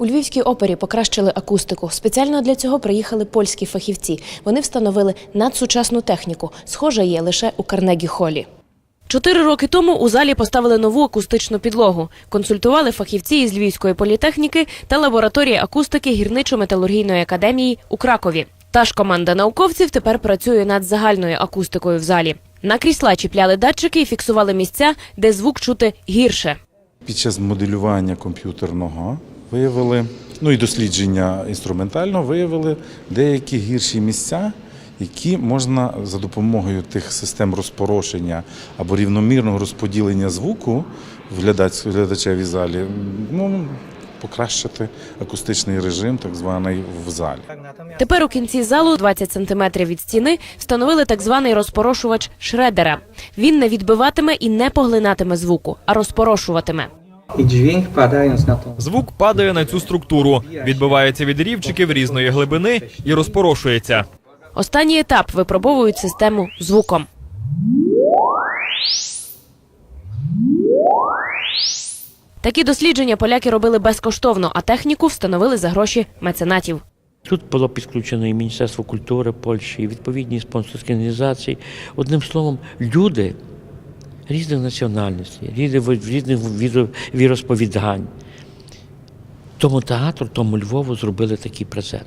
У Львівській опері покращили акустику. Спеціально для цього приїхали польські фахівці. Вони встановили надсучасну техніку. Схожа є лише у Карнегі Холі. Чотири роки тому у залі поставили нову акустичну підлогу. Консультували фахівці із Львівської політехніки та лабораторії акустики гірничо-металургійної академії у Кракові. Та ж команда науковців тепер працює над загальною акустикою в залі. На крісла чіпляли датчики і фіксували місця, де звук чути гірше. Під час моделювання комп'ютерного виявили, ну і дослідження інструментально виявили деякі гірші місця, які можна за допомогою тих систем розпорошення або рівномірного розподілення звуку в глядач, глядачевій залі, ну, покращити акустичний режим, так званий в залі. Тепер у кінці залу, 20 сантиметрів від стіни, встановили так званий розпорошувач Шредера. Він не відбиватиме і не поглинатиме звуку, а розпорошуватиме. I dźwięk padając na tą Звук падає на цю структуру, відбивається від рівчиків різної глибини і розпорошується. Останній етап випробовують систему звуком. Такі дослідження поляки робили безкоштовно, а техніку встановили за гроші меценатів. Тут було підключено і Міністерство культури Польщі, і відповідні спонсорські організації. Одним словом, люди різних національностей, різних, різних віро- віросповідань. Тому театру, тому Львову зробили такий презент.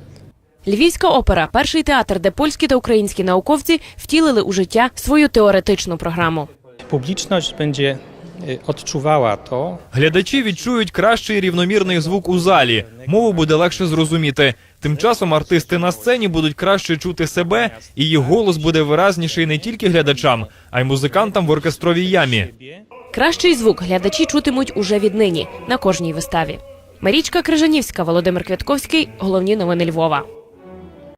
Львівська опера перший театр, де польські та українські науковці втілили у життя свою теоретичну програму. publiczność będzie odczuwała to, Глядачі відчують кращий рівномірний звук у залі. Мову буде легше зрозуміти. Тим часом артисти на сцені будуть краще чути себе, і їх голос буде виразніший не тільки глядачам, а й музикантам в оркестровій ямі. Кращий звук глядачі чутимуть уже віднині на кожній виставі. Марічка Крижанівська, Володимир Квятковський. Головні новини Львова.